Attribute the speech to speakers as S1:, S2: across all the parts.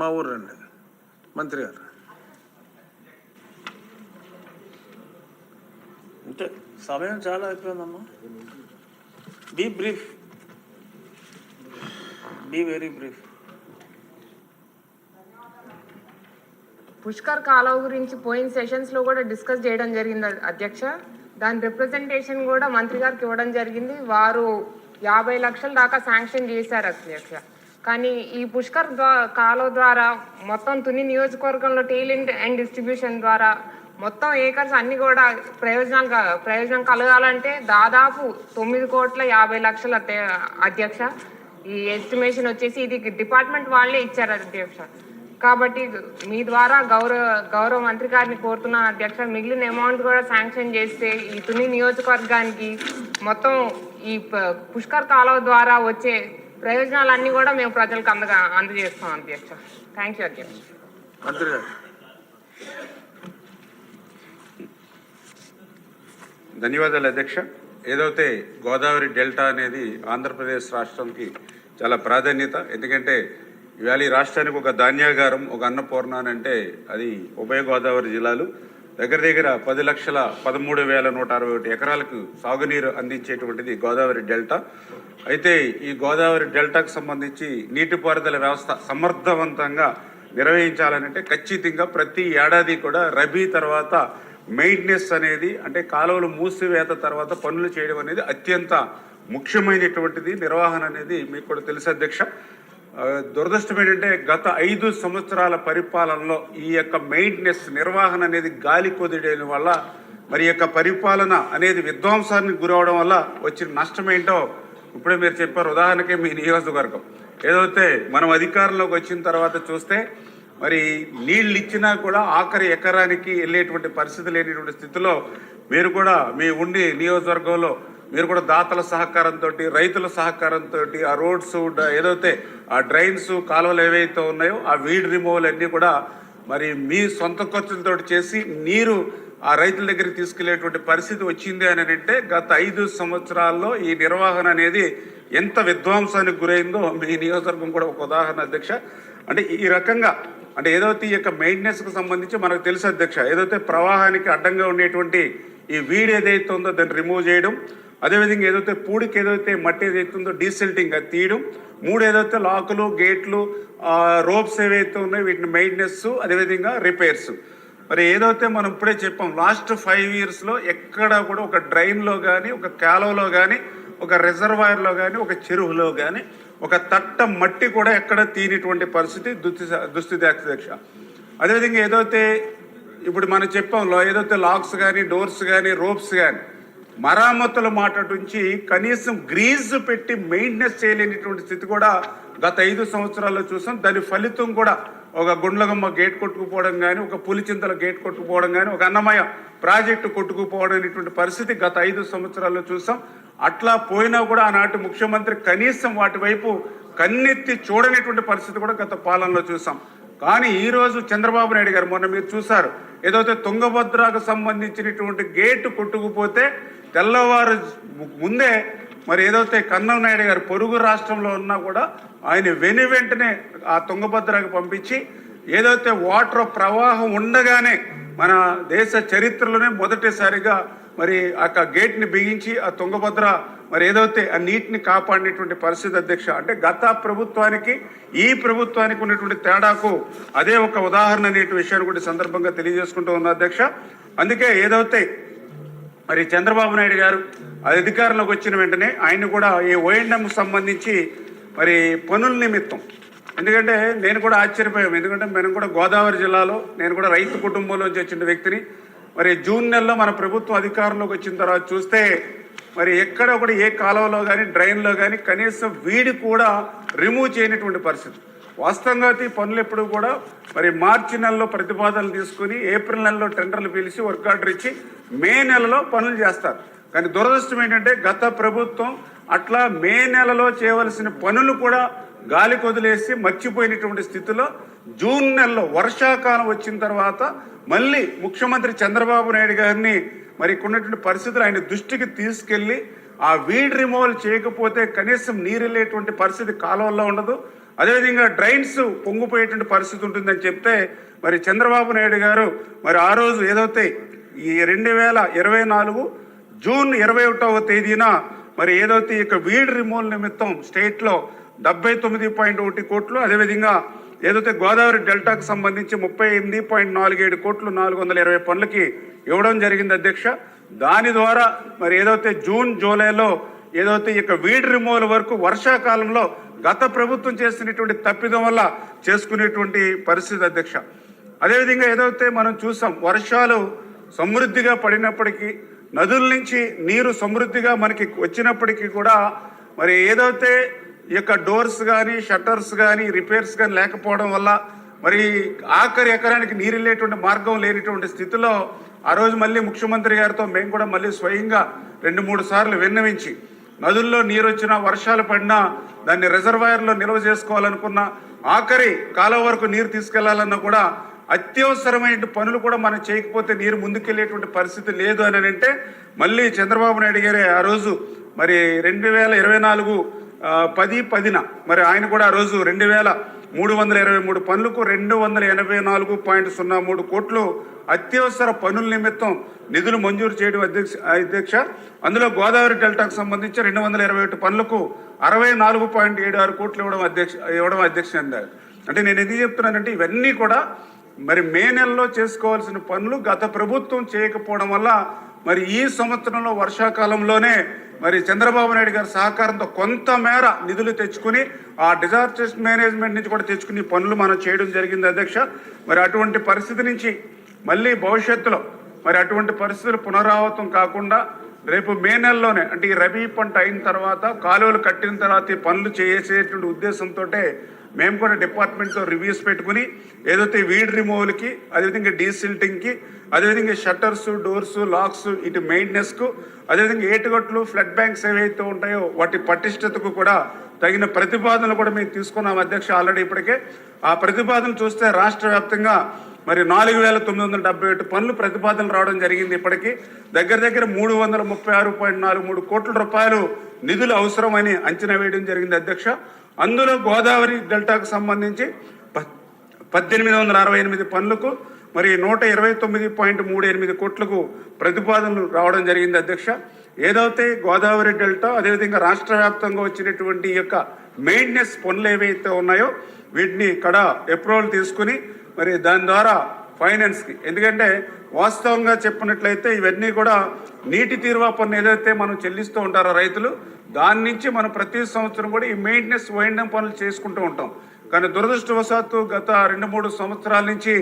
S1: మా ఊరు రండి మంత్రి గారు.
S2: అంతే సమయం చాలా అయిపోయిందమ్మా. Be brief be very brief
S3: Pushkar కాలువ గురించి పోయిన సెషన్స్లో కూడా డిస్కస్ చేయడం జరిగింది అధ్యక్ష. దాని రిప్రజెంటేషన్ కూడా మంత్రి గారికి ఇవ్వడం జరిగింది. వారు యాభై లక్షల దాకా శాంక్షన్ చేశారు అధ్యక్ష. కానీ ఈ పుష్కర్ ద్వా- కాలువ ద్వారా మొత్తం తుని నియోజకవర్గంలో టేలెంట్ అండ్ డిస్ట్రిబ్యూషన్ ద్వారా మొత్తం ఏకర్స్ అన్ని కూడా ప్రయోజనాలు ప్రయోజనం కలగాలంటే దాదాపు తొమ్మిది కోట్ల యాభై లక్షల అధ్యక్ష. ఈ ఎస్టిమేషన్ వచ్చేసి ఇది డిపార్ట్మెంట్ వాళ్ళే ఇచ్చారు అధ్యక్ష. కాబట్టి మీ ద్వారా గౌరవ గౌరవ మంత్రి గారిని కోరుతున్నాను అధ్యక్ష. మిగిలిన అమౌంట్ కూడా శాంక్షన్ చేస్తే ఈ తుని నియోజకవర్గానికి మొత్తం ఈ పుష్కర్ కాలువ ద్వారా వచ్చే ప్రయోజనాలన్నీ కూడా మేము ప్రజలకు అందగా అందజేస్తాం అధ్యక్ష. థ్యాంక్ యూ అధ్యక్ష.
S4: ధన్యవాదాలు అధ్యక్ష. ఏదైతే గోదావరి డెల్టా అనేది ఆంధ్రప్రదేశ్ రాష్ట్రానికి చాలా ప్రాధాన్యత ఎందుకంటే ఇవాళ ఈ రాష్ట్రానికి ఒక ధాన్యాగారం ఒక అన్నపూర్ణ అని అంటే అది ఉభయ గోదావరి జిల్లాలు. దగ్గర దగ్గర పది లక్షల పదమూడు వేల నూట అరవై ఒకటి ఎకరాలకు సాగునీరు అందించేటువంటిది గోదావరి డెల్టా. అయితే ఈ గోదావరి డెల్టాకు సంబంధించి నీటిపారుదల వ్యవస్థ సమర్థవంతంగా నిర్వహించాలనంటే ఖచ్చితంగా ప్రతి ఏడాది కూడా రబీ తర్వాత మెయింటెనెన్స్ అనేది అంటే కాలువలు మూసివేత తర్వాత పనులు చేయడం అనేది అత్యంత ముఖ్యమైనటువంటిది. నిర్వహణ అనేది మీకు కూడా తెలుసు అధ్యక్ష. దురదృష్టం ఏంటంటే గత ఐదు సంవత్సరాల పరిపాలనలో ఈ యొక్క మెయింటెనెన్స్ నిర్వహణ అనేది గాలి కొదిడేయడం వల్ల మరి యొక్క పరిపాలన అనేది విధ్వంసానికి గురవడం వల్ల వచ్చిన నష్టం ఏంటో ఇప్పుడే మీరు చెప్పారు ఉదాహరణకి మీ నియోజకవర్గం. ఏదైతే మనం అధికారంలోకి వచ్చిన తర్వాత చూస్తే మరి నీళ్ళు ఇచ్చినా కూడా ఆఖరి ఎకరానికి వెళ్ళేటువంటి పరిస్థితి లేనిటువంటి స్థితిలో మీరు కూడా మీ ఉండి నియోజకవర్గంలో మీరు కూడా దాతల సహకారంతో రైతుల సహకారంతో ఆ రోడ్స్ ఏదైతే ఆ డ్రైన్స్ కాలువలు ఏవైతే ఉన్నాయో ఆ వీడ్ రిమూవల్ అన్నీ కూడా మరి మీ సొంత ఖర్చులతో చేసి నీరు ఆ రైతుల దగ్గరికి తీసుకెళ్ళేటువంటి పరిస్థితి వచ్చింది అని అంటే గత ఐదు సంవత్సరాల్లో ఈ నిర్వహణ అనేది ఎంత విధ్వంసానికి గురైందో మీ నియోజకవర్గం కూడా ఒక ఉదాహరణ అధ్యక్ష. అంటే ఈ రకంగా అంటే ఏదైతే ఈ యొక్క మెయింటెనెన్స్కి సంబంధించి మనకు తెలుసు అధ్యక్ష ఏదైతే ప్రవాహానికి అడ్డంగా ఉండేటువంటి ఈ వీడ్ ఏదైతే ఉందో దాన్ని రిమూవ్ చేయడం అదేవిధంగా ఏదైతే పూడికి ఏదైతే మట్టి ఏదైతే ఉందో డీసెల్టింగ్ అది తీయడం మూడు ఏదైతే లాకులు గేట్లు రోప్స్ ఏవైతే ఉన్నాయో వీటిని మెయింటెనెన్స్ అదేవిధంగా రిపేర్స్ మరి ఏదైతే మనం ఇప్పుడే చెప్పాం లాస్ట్ ఫైవ్ ఇయర్స్లో ఎక్కడ కూడా ఒక డ్రైన్లో కానీ ఒక కాలువలో కానీ ఒక రిజర్వాయర్లో కానీ ఒక చెరువులో కానీ ఒక తట్ట మట్టి కూడా ఎక్కడ తీనిటువంటి పరిస్థితి దుస్థి దుస్థితి అధ్యక్ష అదేవిధంగా ఏదైతే ఇప్పుడు మనం చెప్పాం ఏదైతే లాక్స్ కానీ డోర్స్ కానీ రోప్స్ కానీ మరామతుల మాట నుంచి కనీసం గ్రీజ్ పెట్టి మెయింటెనెన్స్ చేయలేనిటువంటి స్థితి కూడా గత ఐదు సంవత్సరాల్లో చూసాం. దాని ఫలితం కూడా ఒక గుండ్లగమ్మ గేట్ కొట్టుకుపోవడం కానీ ఒక పులిచింతల గేట్ కొట్టుకుపోవడం కానీ ఒక అన్నమయ్య ప్రాజెక్టు కొట్టుకుపోవడం అనేటువంటి పరిస్థితి గత ఐదు సంవత్సరాల్లో చూసాం. అట్లా పోయినా కూడా ఆనాటి ముఖ్యమంత్రి కనీసం వాటి వైపు కన్నెత్తి చూడనటువంటి పరిస్థితి కూడా గత పాలనలో చూసాం. కానీ ఈ రోజు చంద్రబాబు నాయుడు గారు మొన్న మీరు చూసారు ఏదైతే తుంగభద్రకు సంబంధించినటువంటి గేటు కొట్టుకుపోతే తెల్లవారు ముందే మరి ఏదైతే కన్నం నాయుడు గారు పొరుగు రాష్ట్రంలో ఉన్నా కూడా ఆయన వెను వెంటనే ఆ తుంగభద్రకు పంపించి ఏదైతే వాటర్ ప్రవాహం ఉండగానే మన దేశ చరిత్రలోనే మొదటిసారిగా మరి ఆ గేట్ని బిగించి ఆ తుంగభద్ర మరి ఏదైతే ఆ నీటిని కాపాడినటువంటి పరిస్థితి అధ్యక్ష అంటే గత ప్రభుత్వానికి ఈ ప్రభుత్వానికి ఉన్నటువంటి తేడాకు అదే ఒక ఉదాహరణ అనేటి విషయాన్ని కూడా సందర్భంగా తెలియజేసుకుంటూ ఉన్న అధ్యక్ష. అందుకే ఏదైతే మరి చంద్రబాబు నాయుడు గారు అధికారంలోకి వచ్చిన వెంటనే ఆయన కూడా ఈ ఓఎండం సంబంధించి మరి పనుల నిమిత్తం. ఎందుకంటే నేను కూడా ఆశ్చర్యపోయాం ఎందుకంటే మనం కూడా గోదావరి జిల్లాలో నేను కూడా రైతు కుటుంబంలోంచి వచ్చిన వ్యక్తిని. మరి జూన్ నెలలో మన ప్రభుత్వం అధికారంలోకి వచ్చిన తర్వాత చూస్తే మరి ఎక్కడ ఒకటి ఏ కాలువలో కానీ డ్రైన్లో కానీ కనీసం వీడి కూడా రిమూవ్ చేయనటువంటి పరిస్థితి. వాస్తవంగా ఈ పనులు ఎప్పుడు కూడా మరి మార్చి నెలలో ప్రతిపాదనలు తీసుకుని ఏప్రిల్ నెలలో టెండర్లు పిలిచి వర్క్ ఆర్డర్ ఇచ్చి మే నెలలో పనులు చేస్తారు. కానీ దురదృష్టం ఏంటంటే గత ప్రభుత్వం అట్లా మే నెలలో చేయవలసిన పనులు కూడా గాలి కొదిలేసి మర్చిపోయినటువంటి స్థితిలో జూన్ నెలలో వర్షాకాలం వచ్చిన తర్వాత మళ్ళీ ముఖ్యమంత్రి చంద్రబాబు నాయుడు గారిని మరి ఇక్కడ ఉన్నటువంటి పరిస్థితులు ఆయన దృష్టికి తీసుకెళ్ళి ఆ వీడ్ రిమూవల్ చేయకపోతే కనీసం నీరు పరిస్థితి కాలువల్లో ఉండదు. అదేవిధంగా డ్రైన్స్ పొంగిపోయేటువంటి పరిస్థితి ఉంటుందని చెప్తే మరి చంద్రబాబు నాయుడు గారు మరి ఆ రోజు ఏదైతే ఈ రెండు వేల ఇరవై నాలుగు జూన్ ఇరవై ఒకటవ తేదీన మరి ఏదైతే ఇక వీడ్ రిమూవల్ నిమిత్తం స్టేట్లో డెబ్బై తొమ్మిది పాయింట్ ఒకటి కోట్లు అదేవిధంగా ఏదైతే గోదావరి డెల్టాకు సంబంధించి ముప్పై ఎనిమిది పాయింట్ నాలుగేడు కోట్లు నాలుగు వందల ఇరవై పనులకి ఇవ్వడం జరిగింది అధ్యక్ష. దాని ద్వారా మరి ఏదైతే జూన్ జూలైలో ఏదైతే ఇక వీడ్ రిమూవల్ వరకు వర్షాకాలంలో గత ప్రభుత్వం చేసినటువంటి తప్పిదం వల్ల చేసుకునేటువంటి పరిస్థితి అధ్యక్ష. అదేవిధంగా ఏదైతే మనం చూసాం వర్షాలు సమృద్ధిగా పడినప్పటికీ నదుల నుంచి నీరు సమృద్ధిగా మనకి వచ్చినప్పటికీ కూడా మరి ఏదైతే ఈ యొక్క డోర్స్ కానీ షట్టర్స్ కానీ రిపేర్స్ కానీ లేకపోవడం వల్ల మరి ఆఖరి ఎకరానికి నీరు వెళ్ళేటువంటి మార్గం లేనిటువంటి స్థితిలో ఆ రోజు మళ్ళీ ముఖ్యమంత్రి గారితో మేము కూడా మళ్ళీ స్వయంగా రెండు మూడు సార్లు విన్నవించి నదుల్లో నీరు వచ్చినా వర్షాలు పడినా దాన్ని రిజర్వాయర్లో నిల్వ చేసుకోవాలనుకున్నా ఆఖరి కాలం వరకు నీరు తీసుకెళ్ళాలన్నా కూడా అత్యవసరమైన పనులు కూడా మనం చేయకపోతే నీరు ముందుకెళ్ళేటువంటి పరిస్థితి లేదు అని అంటే మళ్ళీ చంద్రబాబు నాయుడు గారే ఆ రోజు మరి రెండు వేల ఇరవై నాలుగు పది పదిన మరి ఆయన కూడా ఆ రోజు రెండు వేల మూడు వందల ఇరవై మూడు పనులకు రెండు వందల ఎనభై నాలుగు పాయింట్ సున్నా మూడు కోట్లు అత్యవసర పనుల నిమిత్తం నిధులు మంజూరు చేయడం అధ్యక్ష అధ్యక్ష. అందులో గోదావరి డెల్టాకు సంబంధించి రెండు వందల ఇరవై ఒకటి పనులకు అరవై నాలుగు పాయింట్ ఏడు ఆరు కోట్లు ఇవ్వడం అధ్యక్ష ఇవ్వడం అధ్యక్ష అందారు అంటే నేను ఎందుకు చెప్తున్నానంటే ఇవన్నీ కూడా మరి మే నెలలో చేసుకోవాల్సిన పనులు గత ప్రభుత్వం చేయకపోవడం వల్ల మరి ఈ సంవత్సరంలో వర్షాకాలంలోనే మరి చంద్రబాబు నాయుడు గారి సహకారంతో కొంతమేర నిధులు తెచ్చుకుని ఆ డిజాస్టర్ మేనేజ్మెంట్ నుంచి కూడా తెచ్చుకుని పనులు మనం చేయడం జరిగింది అధ్యక్ష. మరి అటువంటి పరిస్థితి నుంచి మళ్ళీ భవిష్యత్తులో మరి అటువంటి పరిస్థితులు పునరావృతం కాకుండా రేపు మే నెలలోనే అంటే ఈ రబీ పంట అయిన తర్వాత కాలువలు కట్టిన తర్వాత ఈ పనులు చేసేటువంటి ఉద్దేశంతో మేము కూడా డిపార్ట్మెంట్తో రివ్యూస్ పెట్టుకుని ఏదైతే వీడ్ రిమూవల్కి అదేవిధంగా డీసిల్టింగ్కి అదేవిధంగా షట్టర్స్ డోర్స్ లాక్స్ ఇటు మెయింటెనెన్స్కు అదేవిధంగా ఏటుగట్లు ఫ్లడ్ బ్యాంక్స్ ఏవైతే ఉంటాయో వాటి పటిష్టతకు కూడా తగిన ప్రతిపాదనలు కూడా మేము తీసుకున్నాం అధ్యక్ష ఆల్రెడీ ఇప్పటికే. ఆ ప్రతిపాదన చూస్తే రాష్ట్ర వ్యాప్తంగా మరి నాలుగు వేల తొమ్మిది వందల డెబ్బై ఒకటి పనులు ప్రతిపాదనలు రావడం జరిగింది ఇప్పటికీ. దగ్గర దగ్గర మూడు వందల ముప్పై ఆరు పాయింట్ నాలుగు మూడు కోట్ల రూపాయలు నిధులు అవసరమని అంచనా వేయడం జరిగింది అధ్యక్ష. అందులో గోదావరి డెల్టాకు సంబంధించి ప- పద్దెనిమిది వందల అరవై ఎనిమిది పనులకు మరి నూట ఇరవై తొమ్మిది పాయింట్ మూడు ఎనిమిది కోట్లకు ప్రతిపాదనలు రావడం జరిగింది అధ్యక్ష. ఏదైతే గోదావరి డెల్టా అదేవిధంగా రాష్ట్ర వ్యాప్తంగా వచ్చినటువంటి యొక్క మెయింటెనెన్స్ పనులు ఏవైతే ఉన్నాయో వీటిని కడ అప్రూవల్ తీసుకుని మరి దాని ద్వారా ఫైనాన్స్కి ఎందుకంటే వాస్తవంగా చెప్పినట్లయితే ఇవన్నీ కూడా నీటి తీరువా పన్ను ఏదైతే మనం చెల్లిస్తూ ఉంటారో రైతులు దాని నుంచి మనం ప్రతి సంవత్సరం కూడా ఈ మెయింటెనెన్స్ వైండం పనులు చేసుకుంటూ ఉంటాం. కానీ దురదృష్టవశాత్తు గత రెండు మూడు సంవత్సరాల నుంచి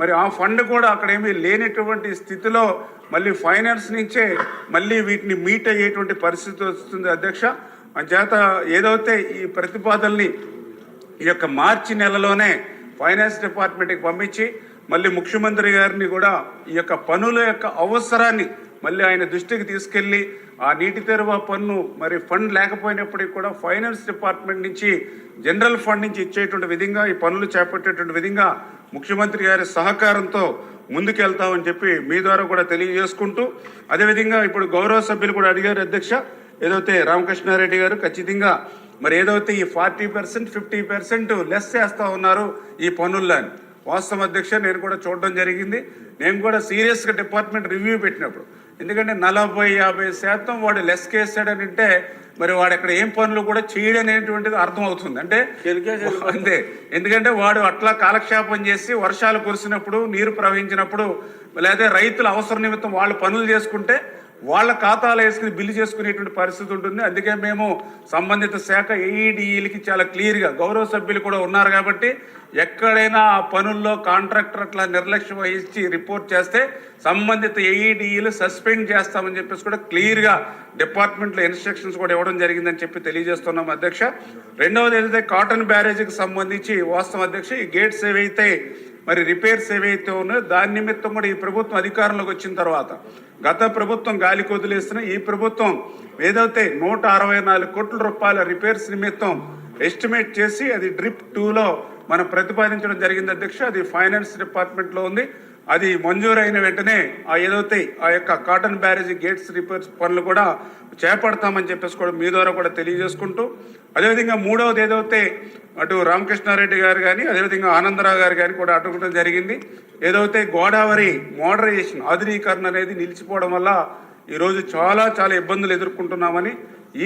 S4: మరి ఆ ఫండ్ కూడా అక్కడ ఏమీ లేనటువంటి స్థితిలో మళ్ళీ ఫైనాన్స్ నుంచే మళ్ళీ వీటిని మీట్ అయ్యేటువంటి పరిస్థితి వస్తుంది అధ్యక్ష. చేత ఏదైతే ఈ ప్రతిపాదనని ఈ యొక్క మార్చి నెలలోనే ఫైనాన్స్ డిపార్ట్మెంట్కి పంపించి మళ్ళీ ముఖ్యమంత్రి గారిని కూడా ఈ యొక్క పనుల యొక్క అవసరాన్ని మళ్ళీ ఆయన దృష్టికి తీసుకెళ్ళి ఆ నీటి తెరువ పన్ను మరి ఫండ్ లేకపోయినప్పటికీ కూడా ఫైనాన్స్ డిపార్ట్మెంట్ నుంచి జనరల్ ఫండ్ నుంచి ఇచ్చేటువంటి విధంగా ఈ పనులు చేపట్టేటువంటి విధంగా ముఖ్యమంత్రి గారి సహకారంతో ముందుకెళ్తామని చెప్పి మీ ద్వారా కూడా తెలియజేసుకుంటూ అదేవిధంగా ఇప్పుడు గౌరవ సభ్యులు కూడా అడిగారు అధ్యక్ష ఏదైతే రామకృష్ణారెడ్డి గారు ఖచ్చితంగా మరి ఏదైతే ఈ forty percent fifty percent less చేస్తా ఉన్నారు ఈ పనుల్లో వాస్తవం అధ్యక్ష నేను కూడా చూడడం జరిగింది. నేను కూడా సీరియస్గా డిపార్ట్మెంట్ రివ్యూ పెట్టినప్పుడు ఎందుకంటే నలభై యాభై శాతం వాడు లెస్ కేసాడని అంటే మరి వాడు అక్కడ ఏం పనులు కూడా చేయడం అనేటువంటిది అర్థం అవుతుంది అంటే. అంతే ఎందుకంటే వాడు అట్లా కాలక్షేపం చేసి వర్షాలు కురిసినప్పుడు నీరు ప్రవహించినప్పుడు లేదా రైతుల అవసర నిమిత్తం వాళ్ళు పనులు చేసుకుంటే వాళ్ళ ఖాతాలు వేసుకుని బిల్లు చేసుకునేటువంటి పరిస్థితి ఉంటుంది అందుకే మేము సంబంధిత శాఖ ఏఈడిఈలకి చాలా క్లియర్గా గౌరవ సభ్యులు కూడా ఉన్నారు కాబట్టి ఎక్కడైనా ఆ పనుల్లో కాంట్రాక్టర్ అట్లా నిర్లక్ష్యం వహించి రిపోర్ట్ చేస్తే సంబంధిత ఏఈడిఈలు సస్పెండ్ చేస్తామని చెప్పేసి కూడా క్లియర్గా డిపార్ట్మెంట్లో ఇన్స్ట్రక్షన్స్ కూడా ఇవ్వడం జరిగిందని చెప్పి తెలియజేస్తున్నాం అధ్యక్ష. రెండవది ఏదైతే కాటన్ బ్యారేజ్కి సంబంధించి వాస్తవం అధ్యక్ష ఈ గేట్స్ ఏవైతే మరి రిపేర్స్ ఏవైతే ఉన్నాయో దాని నిమిత్తం కూడా ఈ ప్రభుత్వం అధికారంలోకి వచ్చిన తర్వాత గత ప్రభుత్వం గాలి కొదిలేస్తున్న ఈ ప్రభుత్వం ఏదైతే నూట అరవై నాలుగు కోట్ల రూపాయల రిపేర్స్ నిమిత్తం ఎస్టిమేట్ చేసి అది డ్రిప్ టూలో మనం ప్రతిపాదించడం జరిగింది అధ్యక్ష. అది ఫైనాన్స్ డిపార్ట్మెంట్లో ఉంది. అది మంజూరైన వెంటనే ఆ ఏదైతే ఆ యొక్క కాటన్ బ్యారేజ్ గేట్స్ రిపేర్స్ పనులు కూడా చేపడతామని చెప్పేసి కూడా మీ ద్వారా కూడా తెలియజేసుకుంటూ అదేవిధంగా మూడవది ఏదైతే అటు రామకృష్ణారెడ్డి గారు కానీ అదేవిధంగా ఆనందరావు గారు కానీ కూడా అడ్డుకోవడం జరిగింది. ఏదైతే గోదావరి మోడరైజేషన్ ఆధునీకరణ అనేది నిలిచిపోవడం వల్ల ఈరోజు చాలా చాలా ఇబ్బందులు ఎదుర్కొంటున్నామని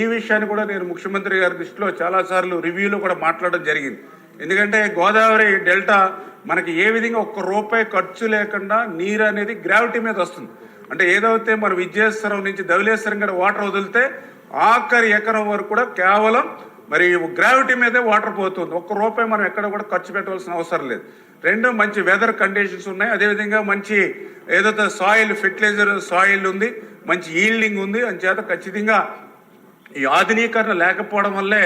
S4: ఈ విషయాన్ని కూడా నేను ముఖ్యమంత్రి గారి దృష్టిలో చాలాసార్లు రివ్యూలో కూడా మాట్లాడడం జరిగింది. ఎందుకంటే గోదావరి డెల్టా మనకి ఏ విధంగా ఒక్క రూపాయి ఖర్చు లేకుండా నీరు అనేది గ్రావిటీ మీద వస్తుంది. అంటే ఏదైతే మన విజయేశ్వరం నుంచి ధవలేశ్వరం కూడా వాటర్ వదిలితే ఆఖరి ఎకరం వరకు కూడా కేవలం మరి గ్రావిటీ మీదే వాటర్ పోతుంది. ఒక్క రూపాయి మనం ఎక్కడ కూడా ఖర్చు పెట్టవలసిన అవసరం లేదు. రెండు మంచి వెదర్ కండిషన్స్ ఉన్నాయి. అదేవిధంగా మంచి ఏదైతే సాయిల్ ఫెర్టిలైజర్ సాయిల్ ఉంది మంచి ఈల్డింగ్ ఉంది. అని చేత ఖచ్చితంగా ఈ ఆధునీకరణ లేకపోవడం వల్లే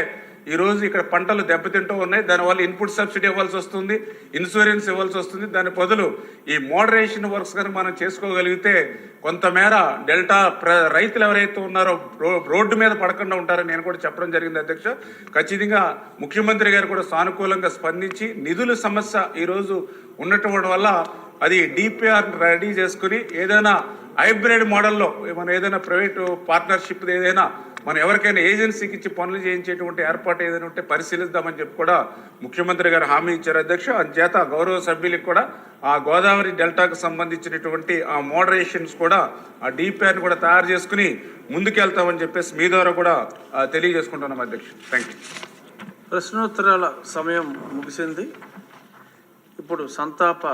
S4: ఈరోజు ఇక్కడ పంటలు దెబ్బతింటూ ఉన్నాయి. దానివల్ల ఇన్పుట్ సబ్సిడీ ఇవ్వాల్సి వస్తుంది. ఇన్సూరెన్స్ ఇవ్వాల్సి వస్తుంది. దాని బదులు ఈ మోడరేషన్ వర్క్స్ కనుక మనం చేసుకోగలిగితే కొంతమేర డెల్టా ప్ర రైతులు ఎవరైతే ఉన్నారో రో- రోడ్డు మీద పడకుండా ఉంటారని నేను కూడా చెప్పడం జరిగింది అధ్యక్ష. ఖచ్చితంగా ముఖ్యమంత్రి గారు కూడా సానుకూలంగా స్పందించి నిధుల సమస్య ఈరోజు ఉండటం వల్ల అది డిపిఆర్ రెడీ చేసుకుని ఏదైనా హైబ్రిడ్ మోడల్లో మనం ఏదైనా ప్రైవేటు పార్ట్నర్షిప్ ఏదైనా మనం ఎవరికైనా ఏజెన్సీకి ఇచ్చి పనులు చేయించేటువంటి ఏర్పాటు ఏదైనా ఉంటే పరిశీలిద్దామని చెప్పి కూడా ముఖ్యమంత్రి గారు హామీ ఇచ్చారు అధ్యక్ష. అందుచేత గౌరవ సభ్యులకు కూడా ఆ గోదావరి డెల్టాకు సంబంధించినటువంటి ఆ మోడరేషన్స్ కూడా ఆ డిపిఆర్ని కూడా తయారు చేసుకుని ముందుకెళ్తామని చెప్పేసి మీ ద్వారా కూడా తెలియజేసుకుంటున్నాం అధ్యక్ష. థ్యాంక్ యూ
S2: ప్రశ్నోత్తరాల సమయం ముగిసింది. ఇప్పుడు సంతాప